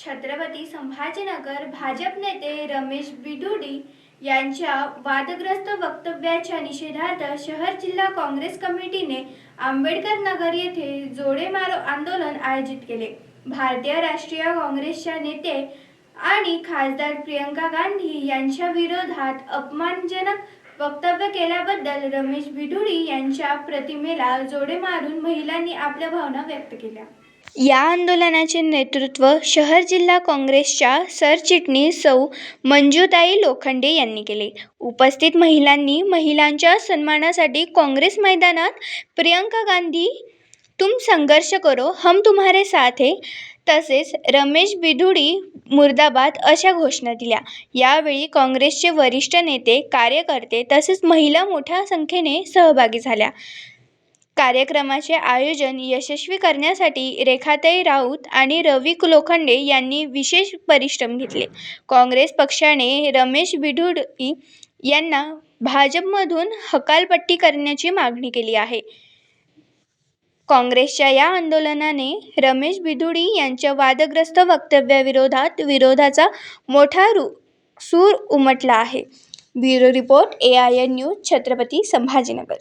छत्रपती संभाजीनगर भाजप नेते रमेश बिडुडी यांच्या वादग्रस्त वक्तव्याच्या निषेधार्थ शहर जिल्हा काँग्रेस कमिटीने आंबेडकर नगर येथे जोडे मारो आंदोलन आयोजित केले. भारतीय राष्ट्रीय काँग्रेसच्या नेते आणि खासदार प्रियंका गांधी यांच्या विरोधात अपमानजनक वक्तव्य केल्याबद्दल रमेश बिडुडी यांच्या प्रतिमेला जोडे मारून महिलांनी आपल्या भावना व्यक्त केल्या. या आंदोलनाचे नेतृत्व शहर जिल्हा काँग्रेसच्या सरचिटणीस सौ मंजुताई लोखंडे यांनी केले. उपस्थित महिलांनी महिलांच्या सन्मानासाठी काँग्रेस मैदानात प्रियंका गांधी तुम संघर्ष करो हम तुम्हारे साथ है तसेच रमेश बिधुडी मुर्दाबाद अशा घोषणा दिल्या. यावेळी काँग्रेसचे वरिष्ठ नेते कार्यकर्ते तसेच महिला मोठ्या संख्येने सहभागी झाल्या. कार्यक्रमाचे आयोजन यशस्वी करण्यासाठी रेखाताई राऊत आणि रवी लोखंडे यांनी विशेष परिश्रम घेतले. काँग्रेस पक्षाने रमेश बिधुडी यांना भाजपमधून हकालपट्टी करण्याची मागणी केली आहे. काँग्रेसच्या या आंदोलनाने रमेश बिधुडी यांच्या वादग्रस्त वक्तव्याविरोधात विरोधाचा मोठा रु सूर उमटला आहे. Bureau report A I N news Chhatrapati Sambhajinagar.